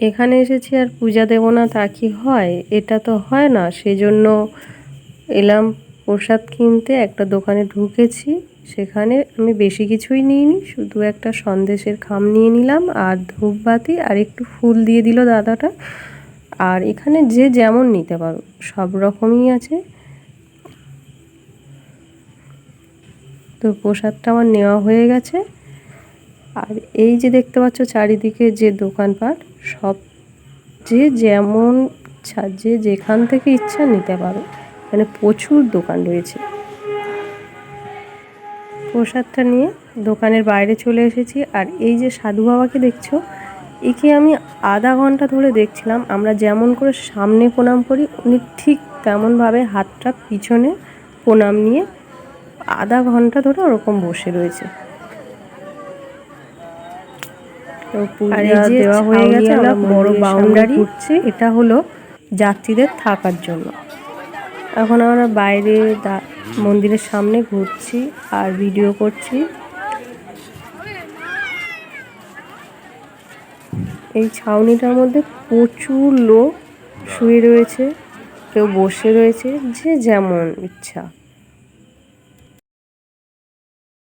এখানে এসেছি আর পূজা দেব না তা কি হয়? এটা তো হয় না। সেজন্য এলাম প্রসাদ কিনতে, একটা দোকানে ঢুকেছি। সেখানে আমি বেশি কিছুই নিইনি, শুধু একটা সন্দেশের খাম নিয়ে নিলাম আর ধূপবাতি আর একটু ফুল দিয়ে দিল দাদাটা। আর এখানে যে যেমন নিতে পারো, সব রকমই আছে। তো প্রসাদটা আমার নেওয়া হয়ে গেছে। আর এই যে দেখতে পাচ্ছ চারিদিকে যে দোকানপাট, সব যে যেমন যে যেখান থেকে ইচ্ছা নিতে পারো। মানে প্রচুর দোকান রয়েছে। প্রসাদটা নিয়ে দোকানের বাইরে চলে এসেছি। আর এই যে সাধু বাবাকে দেখছ, একে আমি আধা ঘণ্টা ধরে দেখছিলাম। আমরা যেমন করে সামনে প্রণাম করি, উনি ঠিক তেমনভাবে হাতটা পিছনে প্রণাম নিয়ে আধা ঘণ্টা ধরে ওরকম বসে রয়েছে তো আর এই যে হয়ে গেছে বড় বাউন্ডারি। এটা হলো যাত্রীদের থাকার জন্য। এখন আমরা বাইরে মন্দিরের সামনে ঘুরছি আর ভিডিও করছি। এই ছাউনিটার মধ্যে প্রচুর লোক শুয়ে রয়েছে কেউ বসে রয়েছে যে যেমন ইচ্ছা।